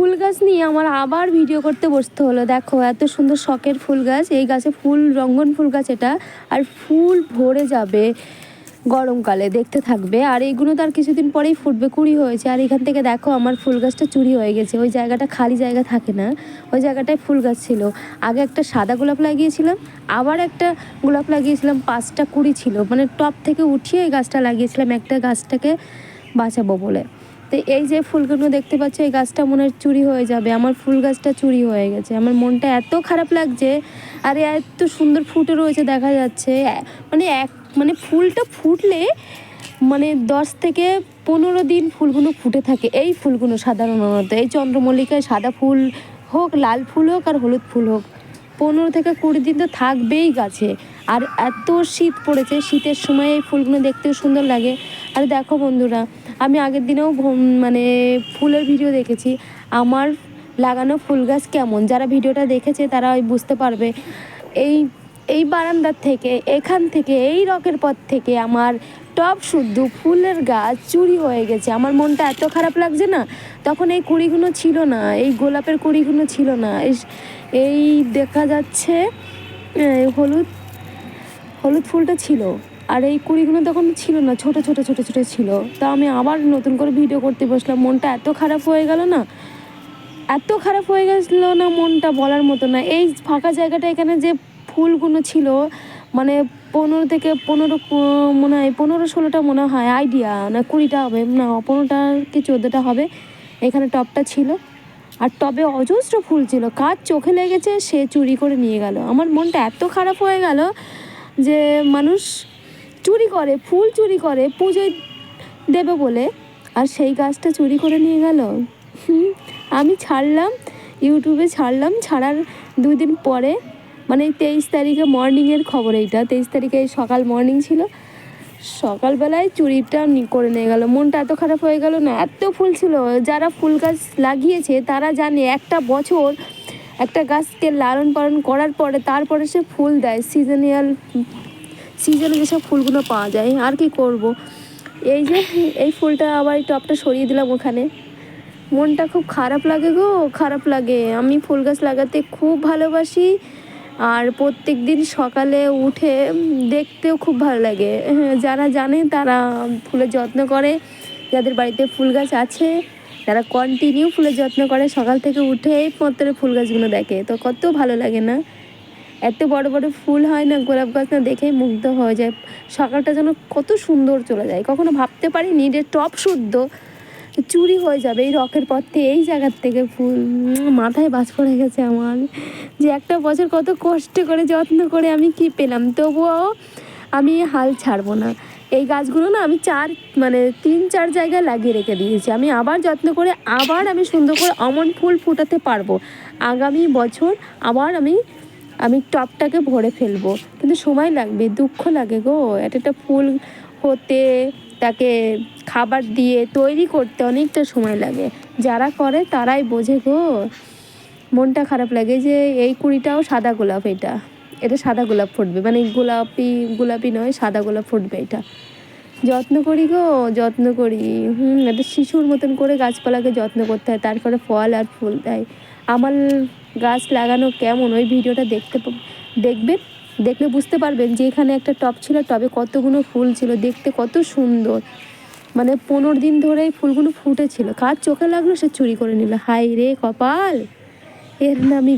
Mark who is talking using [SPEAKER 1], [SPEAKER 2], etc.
[SPEAKER 1] ফুল গাছ নিয়ে আমার আবার ভিডিও করতে বসতে হলো। দেখো, এত সুন্দর শখের ফুল গাছ। এই গাছে ফুল, রঙ্গন ফুল গাছ এটা। আর ফুল ভরে যাবে গরমকালে, দেখতে থাকবে। আর এইগুলো তো আর কিছুদিন পরেই ফুটবে, কুড়ি হয়েছে। আর এখান থেকে দেখো, আমার ফুল গাছটা চুরি হয়ে গেছে। ওই জায়গাটা খালি জায়গা থাকে না। ওই জায়গাটায় ফুল গাছ ছিল। আগে একটা সাদা গোলাপ লাগিয়েছিলাম, আবার একটা গোলাপ লাগিয়েছিলাম, পাঁচটা কুড়ি ছিল। মানে টপ থেকে উঠিয়ে এই গাছটা লাগিয়েছিলাম, একটা গাছটাকে বাঁচাবো বলে। তো এই যে ফুলগুলো দেখতে পাচ্ছ, এই গাছটা মনে হয় চুরি হয়ে যাবে। আমার ফুল গাছটা চুরি হয়ে গেছে। আমার মনটা এত খারাপ লাগছে। আর, এত সুন্দর ফুটে রয়েছে দেখা যাচ্ছে। মানে এক মানে ফুলটা ফুটলে মানে দশ থেকে পনেরো দিন ফুলগুলো ফুটে থাকে। এই ফুলগুলো সাধারণত। এই চন্দ্রমল্লিকায় সাদা ফুল হোক, লাল ফুল হোক আর হলুদ ফুল হোক, পনেরো থেকে কুড়ি দিন তো থাকবেই গাছে। আর এত শীত পড়েছে, শীতের সময় এই ফুলগুলো দেখতেও সুন্দর লাগে। আর দেখো বন্ধুরা আমি আগের দিনেও মানে ফুলের ভিডিও দেখেছি। আমার লাগানো ফুল গাছ কেমন? যারা ভিডিওটা দেখেছে তারা ওই বুঝতে পারবে। এই এই বারান্দার থেকে, এখান থেকে, এই রকের পথ থেকে আমার টপ শুদ্ধ ফুলের গাছ চুরি হয়ে গেছে। আমার মনটা এত খারাপ লাগছে না? তখন এই কুড়িগুলো ছিল না, এই গোলাপের কুড়িগুলো ছিল না। এই দেখা যাচ্ছে হলুদ হলুদ ফুলটা ছিল। আর এই কুড়িগুলো তখন ছিল না, ছোট ছোট ছোট ছোট ছিল। তা আমি আবার নতুন করে ভিডিও করতে বসলাম। মনটা এত খারাপ হয়ে গেল না, এত খারাপ হয়ে গেছিল না মনটা বলার মতো না। এই ফাঁকা জায়গাটা এখানে যে ফুলগুলো ছিল মানে পনেরো থেকে পনেরো, মনে হয় পনেরো, ষোলোটা মনে হয় আইডিয়া না কুড়িটা হবে, না, পনেরোটা কি চোদ্দোটা হবে, এখানে টপটা ছিল। আর টবে অজস্র ফুল ছিল কাজ চোখে লেগেছে সে চুরি করে নিয়ে গেল। আমার মনটা এত খারাপ হয়ে গেল যে মানুষ চুরি করে ফুল চুরি করে পুজোয় দেবে বলে। আর সেই গাছটা চুরি করে নিয়ে গেল। হুম, আমি ছাড়লাম ইউটিউবে ছাড়লাম। ছাড়ার দুই দিন পরে মানে তেইশ তারিখে মর্নিংয়ের খবর এইটা। তেইশ তারিখে এই সকাল মর্নিং ছিল। সকালবেলায় চুরিটা করে নিয়ে গেল। মনটা এত খারাপ হয়ে গেল না এত ফুল ছিল। যারা ফুল গাছ লাগিয়েছে তারা জানে একটা বছর একটা গাছকে লালন পালন করার পরে তারপরে সে ফুল দেয়। সিজনিয়াল সিজনে যেসব ফুলগুলো পাওয়া যায়, আর কি করব? এই যে, এই ফুলটা আবার এই টপটা সরিয়ে দিলাম ওখানে। মনটা খুব খারাপ লাগে গো, খারাপ লাগে। আমি ফুল গাছ লাগাতে খুব ভালোবাসি, আর প্রত্যেক দিন সকালে উঠে দেখতেও খুব ভালো লাগে। যারা জানে তারা ফুলের যত্ন করে। যাদের বাড়িতে ফুল গাছ আছে, তারা কন্টিনিউ ফুলের যত্ন করে। সকাল থেকে উঠেই মাত্র ফুল গাছগুলো দেখে। তো কত ভালো লাগে না? এত বড় বড় ফুল হয় না, গোলাপ গাছ না দেখেই মুগ্ধ হয়ে যায়। সকালটা যেন কত সুন্দর চলে যায়। কখনো ভাবতে পারিনি যে টপ শুদ্ধ, চুরি হয়ে যাবে এই রকের পথে, এই জায়গার থেকে ফুল। মাথায় বাজ পড়ে গেছে আমার। যে একটা বছর কত কষ্ট করে, যত্ন করে আমি কি পেলাম? তবুও আমি হাল ছাড়বো না। এই গাছগুলো না আমি চার মানে তিন, চার জায়গায় লাগিয়ে রেখে দিয়েছি। আমি আবার যত্ন করে, আবার আমি সুন্দর করে অমন ফুল ফুটাতে পারব। আগামী বছর আবার আমি আমি টপটাকে ভরে ফেলব। কিন্তু সময় লাগবে, দুঃখ লাগে গো। এটা একটা ফুল হতে, তাকে খাবার দিয়ে তৈরি করতে অনেকটা সময় লাগে। যারা করে তারাই বোঝে গো। মনটা খারাপ লাগে যে এই কুড়িটাও সাদা গোলাপ এটা। এটা সাদা গোলাপ ফুটবে। মানে গোলাপি গোলাপি নয়, সাদা গোলাপ ফুটবে এটা। যত্ন করি গো, যত্ন করি। হুম, একটা শিশুর মতন করে গাছপালাকে যত্ন করতে হয়, তারপরে ফল আর ফুল দেয়। আমার গাছ লাগানো কেমন? ওই ভিডিওটা দেখতে দেখবে, দেখলে বুঝতে পারবেন যে এখানে একটা টব ছিল, টবে কতগুলো ফুল ছিল, দেখতে কত সুন্দর। মানে পনেরো দিন ধরে এই ফুলগুলো ফুটেছিল। কার চোখে লাগল সে চুরি করে নিল? হাই রে কপাল! এর নামই